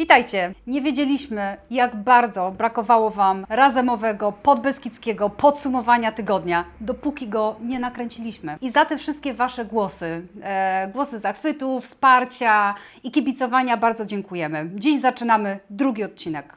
Witajcie! Nie wiedzieliśmy, jak bardzo brakowało Wam razemowego, podbeskidzkiego podsumowania tygodnia, dopóki go nie nakręciliśmy. I za te wszystkie Wasze głosy, e, głosy zachwytu, wsparcia i kibicowania bardzo dziękujemy. Dziś zaczynamy drugi odcinek.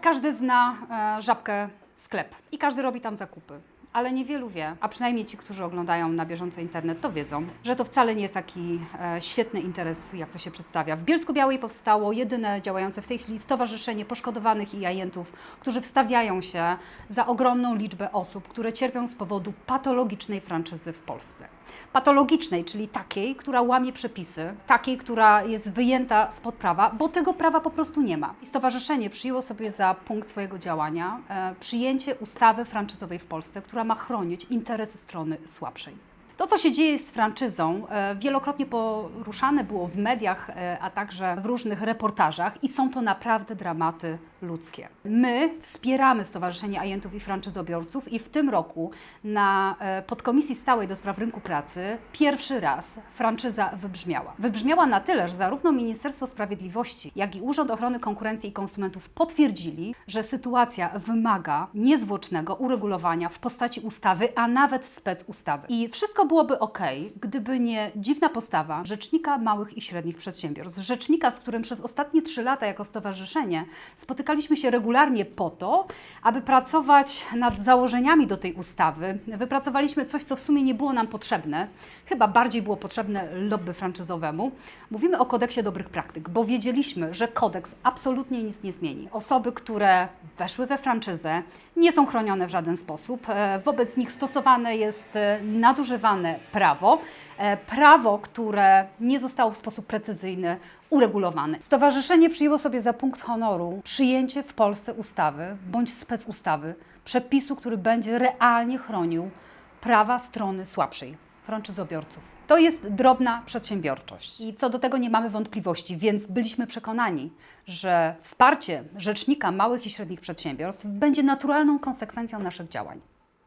Każdy zna e, żabkę sklep i każdy robi tam zakupy. Ale niewielu wie, a przynajmniej ci, którzy oglądają na bieżąco internet, to wiedzą, że to wcale nie jest taki e, świetny interes, jak to się przedstawia. W Bielsku Białej powstało jedyne działające w tej chwili stowarzyszenie poszkodowanych i ajentów, którzy wstawiają się za ogromną liczbę osób, które cierpią z powodu patologicznej franczyzy w Polsce. Patologicznej, czyli takiej, która łamie przepisy, takiej, która jest wyjęta spod prawa, bo tego prawa po prostu nie ma. I stowarzyszenie przyjęło sobie za punkt swojego działania e, przyjęcie ustawy franczyzowej w Polsce, która ma chronić interesy strony słabszej. To, co się dzieje z franczyzą, e, wielokrotnie poruszane było w mediach, e, a także w różnych reportażach i są to naprawdę dramaty ludzkie. My wspieramy Stowarzyszenie Ajentów i Franczyzobiorców i w tym roku na e, podkomisji stałej do spraw rynku pracy pierwszy raz franczyza wybrzmiała. Wybrzmiała na tyle, że zarówno Ministerstwo Sprawiedliwości, jak i Urząd Ochrony Konkurencji i Konsumentów potwierdzili, że sytuacja wymaga niezwłocznego uregulowania w postaci ustawy, a nawet spec ustawy. I wszystko byłoby ok, gdyby nie dziwna postawa Rzecznika Małych i Średnich Przedsiębiorstw. Rzecznika, z którym przez ostatnie trzy lata jako stowarzyszenie spotykaliśmy się regularnie po to, aby pracować nad założeniami do tej ustawy. Wypracowaliśmy coś, co w sumie nie było nam potrzebne, chyba bardziej było potrzebne lobby franczyzowemu. Mówimy o kodeksie dobrych praktyk, bo wiedzieliśmy, że kodeks absolutnie nic nie zmieni. Osoby, które weszły we franczyzę, nie są chronione w żaden sposób. E, Wobec nich stosowane jest e, nadużywane prawo, prawo, które nie zostało w sposób precyzyjny uregulowane. Stowarzyszenie przyjęło sobie za punkt honoru przyjęcie w Polsce ustawy bądź specustawy, przepisu, który będzie realnie chronił prawa strony słabszej, franczyzobiorców. To jest drobna przedsiębiorczość i co do tego nie mamy wątpliwości, więc byliśmy przekonani, że wsparcie Rzecznika Małych i Średnich Przedsiębiorstw będzie naturalną konsekwencją naszych działań.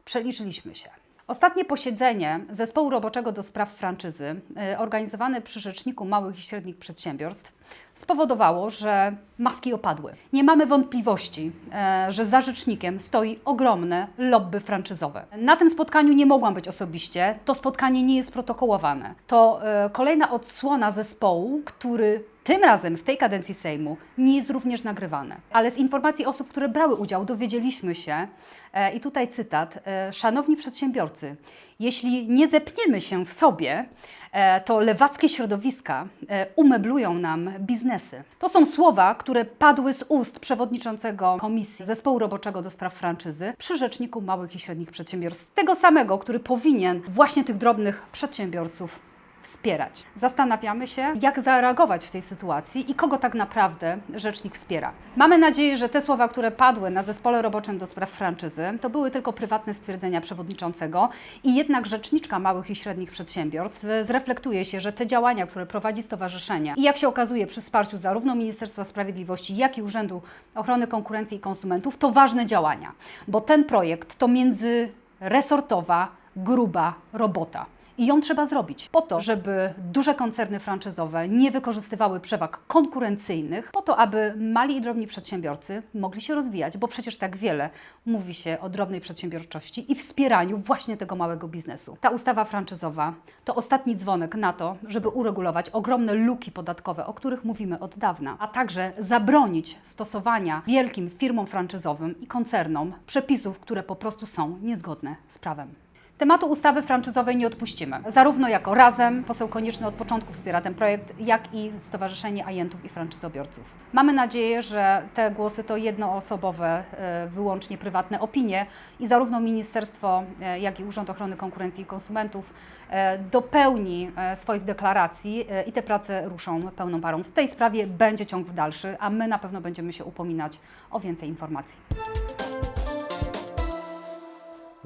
Przeliczyliśmy się. Ostatnie posiedzenie Zespołu Roboczego do Spraw Franczyzy, y, organizowane przy Rzeczniku Małych i Średnich Przedsiębiorstw, spowodowało, że maski opadły. Nie mamy wątpliwości, e, że za rzecznikiem stoi ogromne lobby franczyzowe. Na tym spotkaniu nie mogłam być osobiście, to spotkanie nie jest protokołowane. To e, kolejna odsłona zespołu, który tym razem w tej kadencji Sejmu nie jest również nagrywane. Ale z informacji osób, które brały udział, dowiedzieliśmy się, e, i tutaj cytat, e, szanowni przedsiębiorcy, jeśli nie zepniemy się w sobie, e, to lewackie środowiska e, umeblują nam biznesy. To są słowa, które padły z ust przewodniczącego Komisji Zespołu Roboczego do Spraw Franczyzy przy Rzeczniku Małych i Średnich Przedsiębiorstw. Tego samego, który powinien właśnie tych drobnych przedsiębiorców wspierać. Zastanawiamy się, jak zareagować w tej sytuacji i kogo tak naprawdę rzecznik wspiera. Mamy nadzieję, że te słowa, które padły na zespole roboczym do spraw franczyzy, to były tylko prywatne stwierdzenia przewodniczącego i jednak rzeczniczka małych i średnich przedsiębiorstw zreflektuje się, że te działania, które prowadzi stowarzyszenie i jak się okazuje przy wsparciu zarówno Ministerstwa Sprawiedliwości, jak i Urzędu Ochrony Konkurencji i Konsumentów, to ważne działania, bo ten projekt to międzyresortowa, gruba robota. I ją trzeba zrobić po to, żeby duże koncerny franczyzowe nie wykorzystywały przewag konkurencyjnych, po to, aby mali i drobni przedsiębiorcy mogli się rozwijać, bo przecież tak wiele mówi się o drobnej przedsiębiorczości i wspieraniu właśnie tego małego biznesu. Ta ustawa franczyzowa to ostatni dzwonek na to, żeby uregulować ogromne luki podatkowe, o których mówimy od dawna, a także zabronić stosowania wielkim firmom franczyzowym i koncernom przepisów, które po prostu są niezgodne z prawem. Tematu ustawy franczyzowej nie odpuścimy. Zarówno jako Razem, poseł Konieczny od początku wspiera ten projekt, jak i Stowarzyszenie Ajentów i Franczyzobiorców. Mamy nadzieję, że te głosy to jednoosobowe, e, wyłącznie prywatne opinie i zarówno Ministerstwo, e, jak i Urząd Ochrony Konkurencji i Konsumentów e, dopełni swoich deklaracji i te prace ruszą pełną parą. W tej sprawie będzie ciąg dalszy, a my na pewno będziemy się upominać o więcej informacji.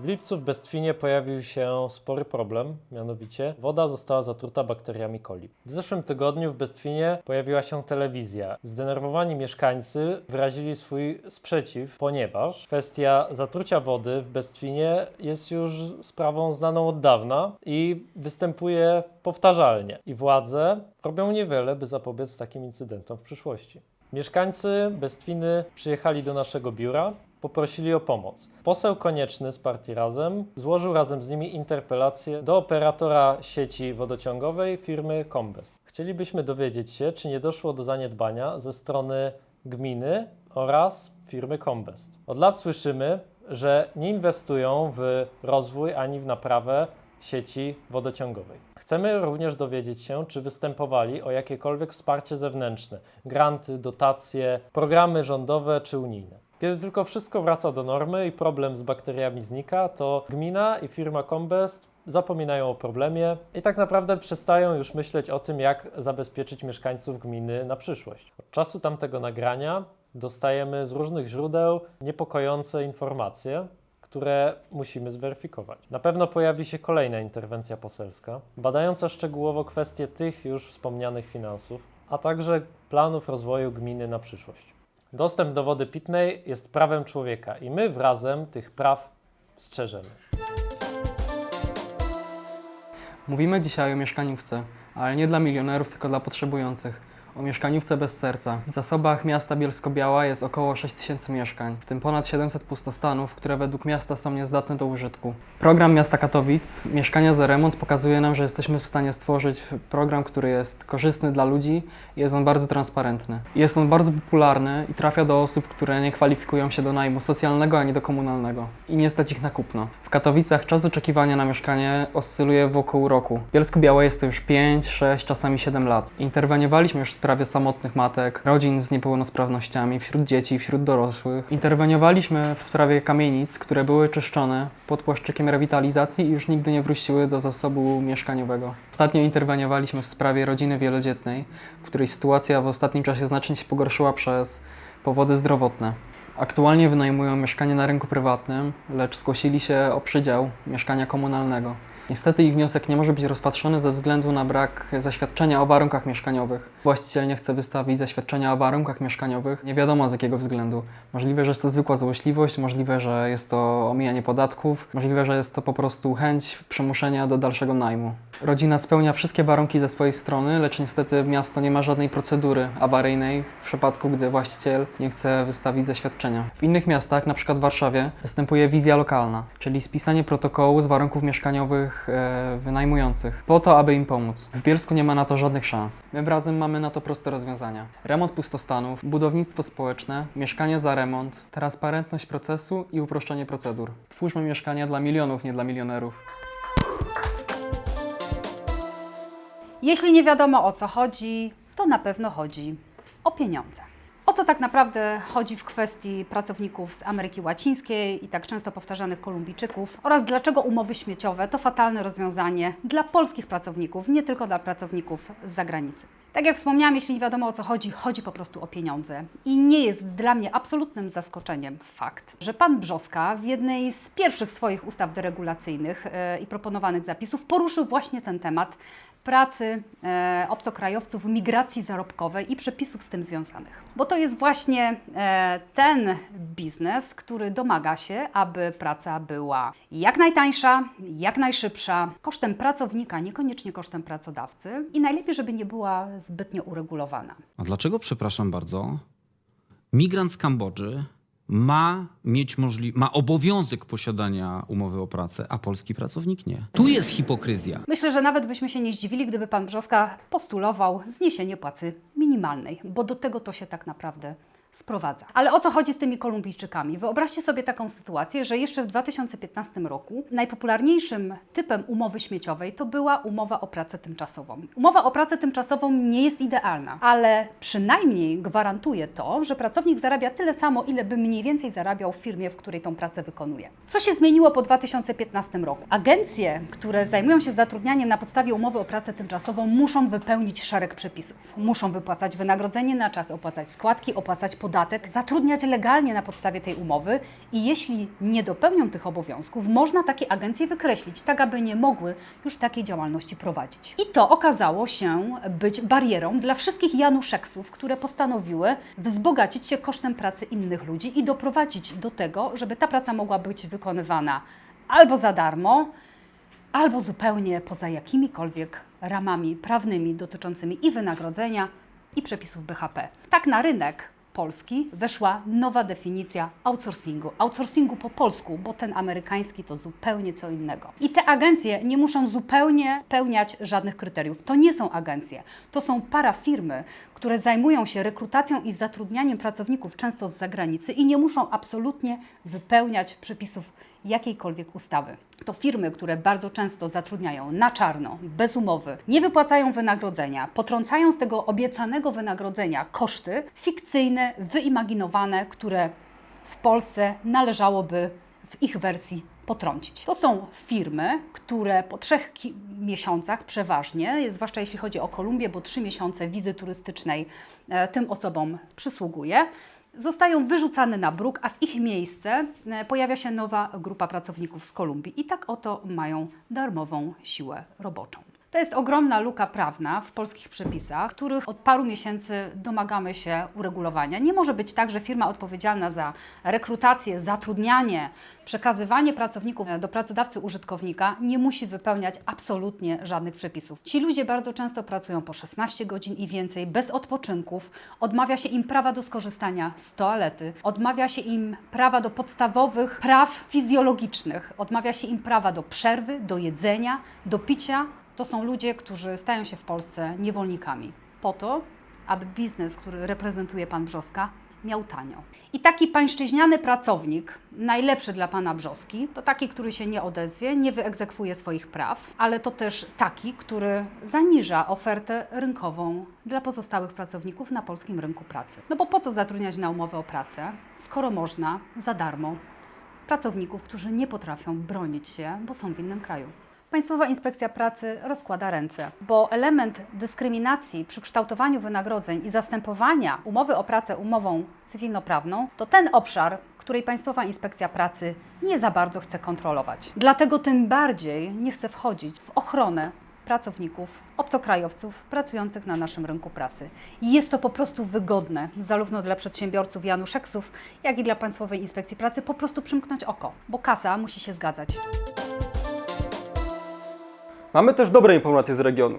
W lipcu w Bestwinie pojawił się spory problem, mianowicie woda została zatruta bakteriami coli. W zeszłym tygodniu w Bestwinie pojawiła się telewizja. Zdenerwowani mieszkańcy wyrazili swój sprzeciw, ponieważ kwestia zatrucia wody w Bestwinie jest już sprawą znaną od dawna i występuje powtarzalnie. I władze robią niewiele, by zapobiec takim incydentom w przyszłości. Mieszkańcy Bestwiny przyjechali do naszego biura, poprosili o pomoc. Poseł Konieczny z partii Razem złożył razem z nimi interpelację do operatora sieci wodociągowej firmy Combest. Chcielibyśmy dowiedzieć się, czy nie doszło do zaniedbania ze strony gminy oraz firmy Combest. Od lat słyszymy, że nie inwestują w rozwój ani w naprawę sieci wodociągowej. Chcemy również dowiedzieć się, czy występowali o jakiekolwiek wsparcie zewnętrzne, granty, dotacje, programy rządowe czy unijne. Kiedy tylko wszystko wraca do normy i problem z bakteriami znika, to gmina i firma Combest zapominają o problemie i tak naprawdę przestają już myśleć o tym, jak zabezpieczyć mieszkańców gminy na przyszłość. Od czasu tamtego nagrania dostajemy z różnych źródeł niepokojące informacje, które musimy zweryfikować. Na pewno pojawi się kolejna interwencja poselska, badająca szczegółowo kwestie tych już wspomnianych finansów, a także planów rozwoju gminy na przyszłość. Dostęp do wody pitnej jest prawem człowieka i my wrazem tych praw strzeżemy. Mówimy dzisiaj o mieszkaniówce, ale nie dla milionerów, tylko dla potrzebujących. O mieszkaniówce bez serca. W zasobach miasta Bielsko-Biała jest około 6 tysięcy mieszkań, w tym ponad 700 pustostanów, które według miasta są niezdatne do użytku. Program miasta Katowic, Mieszkania za remont, pokazuje nam, że jesteśmy w stanie stworzyć program, który jest korzystny dla ludzi i jest on bardzo transparentny. Jest on bardzo popularny i trafia do osób, które nie kwalifikują się do najmu socjalnego ani do komunalnego i nie stać ich na kupno. W Katowicach czas oczekiwania na mieszkanie oscyluje wokół roku. Bielsko-Białe jest to już 5, 6, czasami 7 lat. Interweniowaliśmy już w sprawie samotnych matek, rodzin z niepełnosprawnościami, wśród dzieci, wśród dorosłych. Interweniowaliśmy w sprawie kamienic, które były czyszczone pod płaszczykiem rewitalizacji i już nigdy nie wróciły do zasobu mieszkaniowego. Ostatnio interweniowaliśmy w sprawie rodziny wielodzietnej, w której sytuacja w ostatnim czasie znacznie się pogorszyła przez powody zdrowotne. Aktualnie wynajmują mieszkanie na rynku prywatnym, lecz zgłosili się o przydział mieszkania komunalnego. Niestety ich wniosek nie może być rozpatrzony ze względu na brak zaświadczenia o warunkach mieszkaniowych. Właściciel nie chce wystawić zaświadczenia o warunkach mieszkaniowych, nie wiadomo z jakiego względu. Możliwe, że jest to zwykła złośliwość, możliwe, że jest to omijanie podatków, możliwe, że jest to po prostu chęć przymuszenia do dalszego najmu. Rodzina spełnia wszystkie warunki ze swojej strony, lecz niestety miasto nie ma żadnej procedury awaryjnej w przypadku, gdy właściciel nie chce wystawić zaświadczenia. W innych miastach, przykład w Warszawie, występuje wizja lokalna, czyli spisanie protokołu z warunków mieszkaniowych e, wynajmujących, po to, aby im pomóc. W Bielsku nie ma na to żadnych szans. My razem mamy na to proste rozwiązania. Remont pustostanów, budownictwo społeczne, mieszkanie za remont, transparentność procesu i uproszczenie procedur. Twórzmy mieszkania dla milionów, nie dla milionerów. Jeśli nie wiadomo o co chodzi, to na pewno chodzi o pieniądze. O co tak naprawdę chodzi w kwestii pracowników z Ameryki Łacińskiej i tak często powtarzanych Kolumbijczyków oraz dlaczego umowy śmieciowe to fatalne rozwiązanie dla polskich pracowników, nie tylko dla pracowników z zagranicy. Tak jak wspomniałam, jeśli nie wiadomo o co chodzi, chodzi po prostu o pieniądze. I nie jest dla mnie absolutnym zaskoczeniem fakt, że pan Brzoska w jednej z pierwszych swoich ustaw deregulacyjnych e, i proponowanych zapisów poruszył właśnie ten temat pracy e, obcokrajowców, migracji zarobkowej i przepisów z tym związanych. Bo to jest właśnie e, ten biznes, który domaga się, aby praca była jak najtańsza, jak najszybsza, kosztem pracownika, niekoniecznie kosztem pracodawcy i najlepiej, żeby nie była zbytnio uregulowana. A dlaczego, przepraszam bardzo, migrant z Kambodży ma mieć możli- ma obowiązek posiadania umowy o pracę, a polski pracownik nie? Tu jest hipokryzja. Myślę, że nawet byśmy się nie zdziwili, gdyby pan Brzoska postulował zniesienie płacy minimalnej, bo do tego to się tak naprawdę sprowadza. Ale o co chodzi z tymi Kolumbijczykami? Wyobraźcie sobie taką sytuację, że jeszcze w 2015 roku najpopularniejszym typem umowy śmieciowej to była umowa o pracę tymczasową. Umowa o pracę tymczasową nie jest idealna, ale przynajmniej gwarantuje to, że pracownik zarabia tyle samo, ile by mniej więcej zarabiał w firmie, w której tą pracę wykonuje. Co się zmieniło po 2015 roku? Agencje, które zajmują się zatrudnianiem na podstawie umowy o pracę tymczasową, muszą wypełnić szereg przepisów. Muszą wypłacać wynagrodzenie na czas, opłacać składki, opłacać podatek, zatrudniać legalnie na podstawie tej umowy i jeśli nie dopełnią tych obowiązków, można takie agencje wykreślić, tak aby nie mogły już takiej działalności prowadzić. I to okazało się być barierą dla wszystkich Januszeksów, które postanowiły wzbogacić się kosztem pracy innych ludzi i doprowadzić do tego, żeby ta praca mogła być wykonywana albo za darmo, albo zupełnie poza jakimikolwiek ramami prawnymi dotyczącymi i wynagrodzenia, i przepisów BHP. Tak na rynek polski weszła nowa definicja outsourcingu. Outsourcingu po polsku, bo ten amerykański to zupełnie co innego. I te agencje nie muszą zupełnie spełniać żadnych kryteriów. To nie są agencje, to są parafirmy, które zajmują się rekrutacją i zatrudnianiem pracowników często z zagranicy i nie muszą absolutnie wypełniać przepisów jakiejkolwiek ustawy. To firmy, które bardzo często zatrudniają na czarno, bez umowy, nie wypłacają wynagrodzenia, potrącają z tego obiecanego wynagrodzenia koszty fikcyjne, wyimaginowane, które w Polsce należałoby w ich wersji potrącić. To są firmy, które po trzech miesiącach przeważnie, zwłaszcza jeśli chodzi o Kolumbię, bo trzy miesiące wizy turystycznej e, tym osobom przysługuje, zostają wyrzucane na bruk, a w ich miejsce e, pojawia się nowa grupa pracowników z Kolumbii i tak oto mają darmową siłę roboczą. To jest ogromna luka prawna w polskich przepisach, których od paru miesięcy domagamy się uregulowania. Nie może być tak, że firma odpowiedzialna za rekrutację, zatrudnianie, przekazywanie pracowników do pracodawcy użytkownika nie musi wypełniać absolutnie żadnych przepisów. Ci ludzie bardzo często pracują po 16 godzin i więcej, bez odpoczynków. Odmawia się im prawa do skorzystania z toalety, odmawia się im prawa do podstawowych praw fizjologicznych, odmawia się im prawa do przerwy, do jedzenia, do picia. To są ludzie, którzy stają się w Polsce niewolnikami. Po to, aby biznes, który reprezentuje pan Brzoska, miał tanio. I taki pańszczyźniany pracownik, najlepszy dla pana Brzoski, to taki, który się nie odezwie, nie wyegzekwuje swoich praw, ale to też taki, który zaniża ofertę rynkową dla pozostałych pracowników na polskim rynku pracy. No bo po co zatrudniać na umowę o pracę, skoro można za darmo pracowników, którzy nie potrafią bronić się, bo są w innym kraju. Państwowa Inspekcja Pracy rozkłada ręce, bo element dyskryminacji przy kształtowaniu wynagrodzeń i zastępowania umowy o pracę umową cywilnoprawną to ten obszar, której Państwowa Inspekcja Pracy nie za bardzo chce kontrolować. Dlatego tym bardziej nie chce wchodzić w ochronę pracowników, obcokrajowców pracujących na naszym rynku pracy. I jest to po prostu wygodne, zarówno dla przedsiębiorców Januszeksów, jak i dla Państwowej Inspekcji Pracy po prostu przymknąć oko, bo kasa musi się zgadzać. Mamy też dobre informacje z regionu.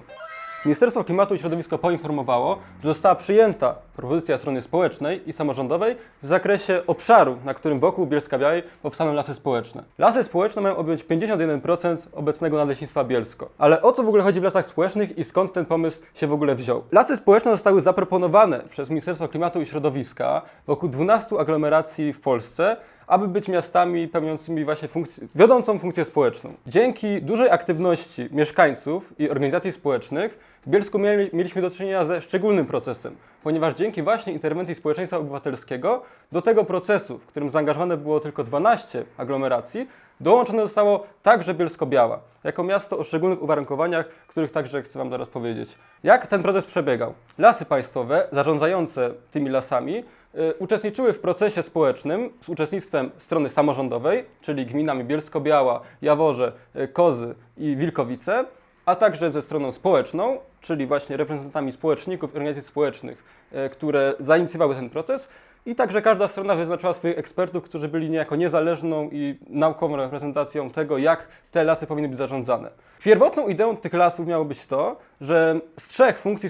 Ministerstwo Klimatu i Środowiska poinformowało, że została przyjęta propozycja strony społecznej i samorządowej w zakresie obszaru, na którym wokół Bielska Białej powstaną lasy społeczne. Lasy społeczne mają objąć 51% obecnego Nadleśnictwa Bielsko. Ale o co w ogóle chodzi w lasach społecznych i skąd ten pomysł się w ogóle wziął? Lasy społeczne zostały zaproponowane przez Ministerstwo Klimatu i Środowiska wokół 12 aglomeracji w Polsce, aby być miastami pełniącymi właśnie wiodącą funkcję społeczną. Dzięki dużej aktywności mieszkańców i organizacji społecznych w Bielsku mieli, mieliśmy do czynienia ze szczególnym procesem, ponieważ dzięki właśnie interwencji społeczeństwa obywatelskiego do tego procesu, w którym zaangażowane było tylko 12 aglomeracji, dołączone zostało także Bielsko-Biała, jako miasto o szczególnych uwarunkowaniach, których także chcę Wam zaraz powiedzieć. Jak ten proces przebiegał? Lasy państwowe zarządzające tymi lasami y, uczestniczyły w procesie społecznym z uczestnictwem strony samorządowej, czyli gminami Bielsko-Biała, Jaworze, y, Kozy i Wilkowice, a także ze stroną społeczną, czyli właśnie reprezentantami społeczników i organizacji społecznych, y, które zainicjowały ten proces. I także każda strona wyznaczyła swoich ekspertów, którzy byli niejako niezależną i naukową reprezentacją tego, jak te lasy powinny być zarządzane. Pierwotną ideą tych lasów miało być to, że z trzech funkcji,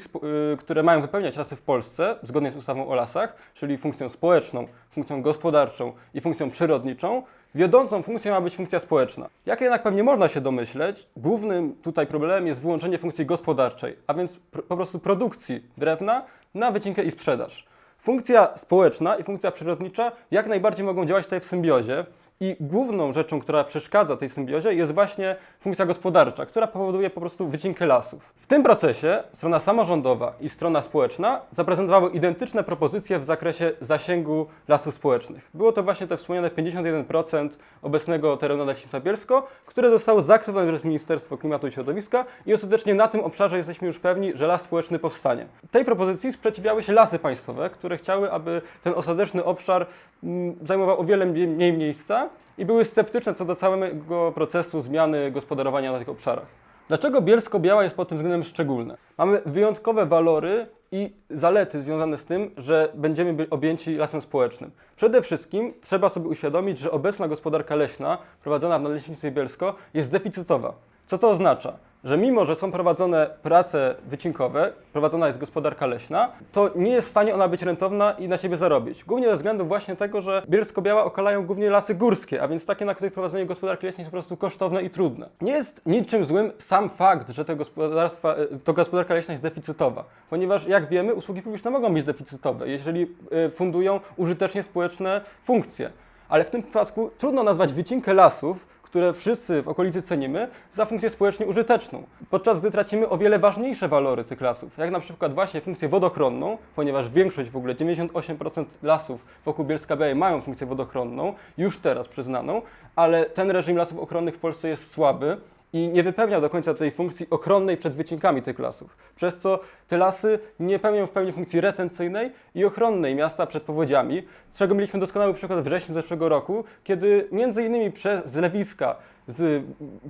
y, które mają wypełniać lasy w Polsce, zgodnie z ustawą o lasach, czyli funkcją społeczną, funkcją gospodarczą i funkcją przyrodniczą, wiodącą funkcją ma być funkcja społeczna. Jak jednak pewnie można się domyśleć, głównym tutaj problemem jest wyłączenie funkcji gospodarczej, a więc po prostu produkcji drewna na wycinkę i sprzedaż. Funkcja społeczna i funkcja przyrodnicza jak najbardziej mogą działać tutaj w symbiozie I główną rzeczą, która przeszkadza tej symbiozie, jest właśnie funkcja gospodarcza, która powoduje po prostu wycinkę lasów. W tym procesie strona samorządowa i strona społeczna zaprezentowały identyczne propozycje w zakresie zasięgu lasów społecznych. Było to właśnie te wspomniane 51% obecnego terenu Leśnictwa Bielsko, które zostało zaakceptowane przez Ministerstwo Klimatu i Środowiska i ostatecznie na tym obszarze jesteśmy już pewni, że las społeczny powstanie. Tej propozycji sprzeciwiały się lasy państwowe, które chciały, aby ten ostateczny obszar mm, zajmował o wiele mniej mniej miejsca i były sceptyczne co do całego procesu zmiany gospodarowania na tych obszarach. Dlaczego Bielsko-Biała jest pod tym względem szczególne? Mamy wyjątkowe walory i zalety związane z tym, że będziemy objęci lasem społecznym. Przede wszystkim trzeba sobie uświadomić, że obecna gospodarka leśna prowadzona w Nadleśnictwie Bielsko jest deficytowa. Co to oznacza? Że mimo, że są prowadzone prace wycinkowe, prowadzona jest gospodarka leśna, to nie jest w stanie ona być rentowna i na siebie zarobić. Głównie ze względu właśnie tego, że Bielsko-Biała okalają głównie lasy górskie, a więc takie, na których prowadzenie gospodarki leśnej jest po prostu kosztowne i trudne. Nie jest niczym złym sam fakt, że te gospodarstwa, e, to gospodarka leśna jest deficytowa, ponieważ jak wiemy, usługi publiczne mogą być deficytowe, jeżeli e, fundują użytecznie społeczne funkcje. Ale w tym przypadku trudno nazwać wycinkę lasów, które wszyscy w okolicy cenimy, za funkcję społecznie użyteczną. Podczas gdy tracimy o wiele ważniejsze walory tych lasów, jak na przykład właśnie funkcję wodochronną, ponieważ większość w ogóle, 98% lasów wokół Bielska Białej mają funkcję wodochronną, już teraz przyznaną, ale ten reżim lasów ochronnych w Polsce jest słaby i nie wypełnia do końca tej funkcji ochronnej przed wycinkami tych lasów, przez co te lasy nie pełnią w pełni funkcji retencyjnej i ochronnej miasta przed powodziami, czego mieliśmy doskonały przykład w wrześniu zeszłego roku, kiedy między innymi przez zlewiska z,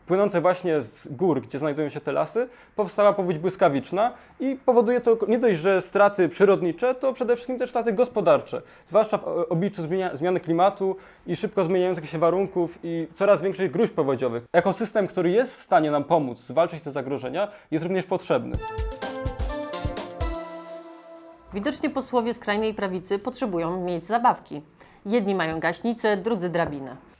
płynące właśnie z gór, gdzie znajdują się te lasy, powstała powódź błyskawiczna i powoduje to nie dość, że straty przyrodnicze, to przede wszystkim też straty gospodarcze, zwłaszcza w obliczu zmienia, zmiany klimatu i szybko zmieniających się warunków i coraz większych gruźb powodziowych. Ekosystem, który jest w stanie nam pomóc zwalczyć te zagrożenia, jest również potrzebny. Widocznie posłowie skrajnej prawicy potrzebują mieć zabawki. Jedni mają gaśnicę, drudzy drabinę.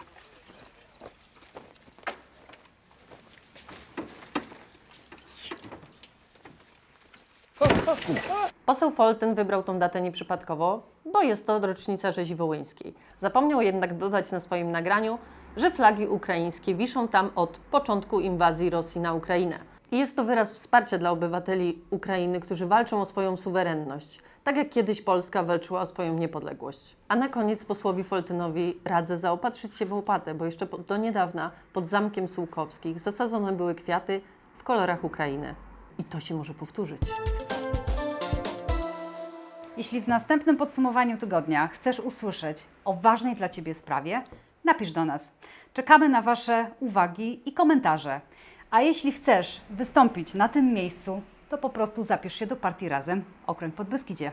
Poseł Folten wybrał tą datę nieprzypadkowo, bo jest to rocznica rzezi wołyńskiej. Zapomniał jednak dodać na swoim nagraniu, że flagi ukraińskie wiszą tam od początku inwazji Rosji na Ukrainę. I jest to wyraz wsparcia dla obywateli Ukrainy, którzy walczą o swoją suwerenność, tak jak kiedyś Polska walczyła o swoją niepodległość. A na koniec posłowi Foltynowi radzę zaopatrzyć się w łopatę, bo jeszcze do niedawna pod Zamkiem Sułkowskich zasadzone były kwiaty w kolorach Ukrainy. I to się może powtórzyć. Jeśli w następnym podsumowaniu tygodnia chcesz usłyszeć o ważnej dla Ciebie sprawie, napisz do nas. Czekamy na Wasze uwagi i komentarze. A jeśli chcesz wystąpić na tym miejscu, to po prostu zapisz się do partii Razem Okręg Podbeskidzie.